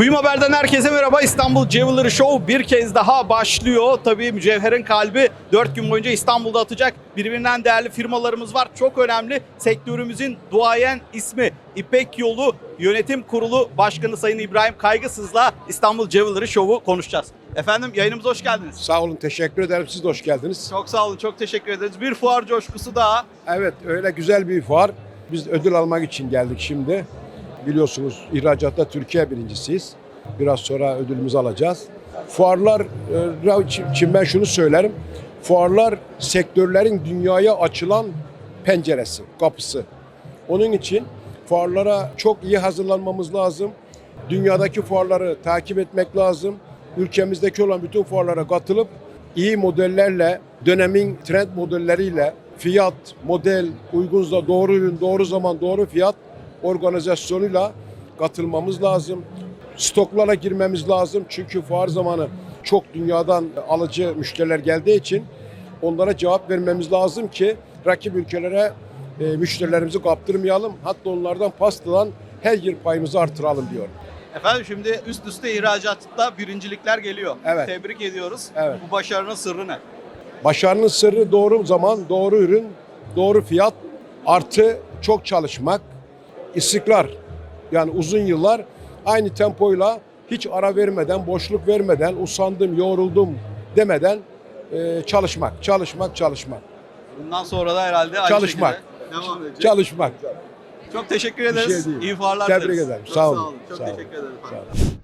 Kuyum Haber'den herkese merhaba. İstanbul Jewelry Show bir kez daha başlıyor. Tabii mücevherin kalbi 4 gün boyunca İstanbul'da atacak birbirinden değerli firmalarımız var. Çok önemli. Sektörümüzün duayen ismi İpek Yolu Yönetim Kurulu Başkanı Sayın İbrahim Kaygısız'la İstanbul Jewelry Show'u konuşacağız. Efendim yayınımıza hoş geldiniz. Sağ olun, teşekkür ederim. Siz de hoş geldiniz. Çok sağ olun, çok teşekkür ederiz. Bir fuar coşkusu daha. Evet, öyle güzel bir fuar. Biz ödül almak için geldik şimdi. Biliyorsunuz ihracatta Türkiye birincisiyiz. Biraz sonra ödülümüzü alacağız. Fuarlar e, için ben şunu söylerim. Fuarlar sektörlerin dünyaya açılan penceresi, kapısı. Onun için fuarlara çok iyi hazırlanmamız lazım. Dünyadaki fuarları takip etmek lazım. Ülkemizdeki olan bütün fuarlara katılıp iyi modellerle, dönemin trend modelleriyle fiyat, model, uygunsa doğru ürün, doğru zaman, doğru fiyat organizasyonuyla katılmamız lazım. Stoklara girmemiz lazım çünkü fuar zamanı çok dünyadan alıcı müşteriler geldiği için onlara cevap vermemiz lazım ki rakip ülkelere e, müşterilerimizi kaptırmayalım. Hatta onlardan pastadan her yer payımızı artıralım diyorum. Efendim şimdi üst üste ihracatta birincilikler geliyor. Evet. Tebrik ediyoruz. Evet. Bu başarının sırrı ne? Başarının sırrı doğru zaman, doğru ürün, doğru fiyat artı çok çalışmak, istikrar. Yani uzun yıllar aynı tempoyla hiç ara vermeden, boşluk vermeden, usandım, yoruldum demeden e, çalışmak, çalışmak, çalışmak. Bundan sonra da herhalde aynı Çalışmak. devam edecek. Çalışmak. Çok teşekkür Bir ederiz. şey değil. İyi fuarlar Tebrik dileriz. ederim. Çok Sağ olun. Çok Sağ olun. teşekkür ederim. Sağ olun.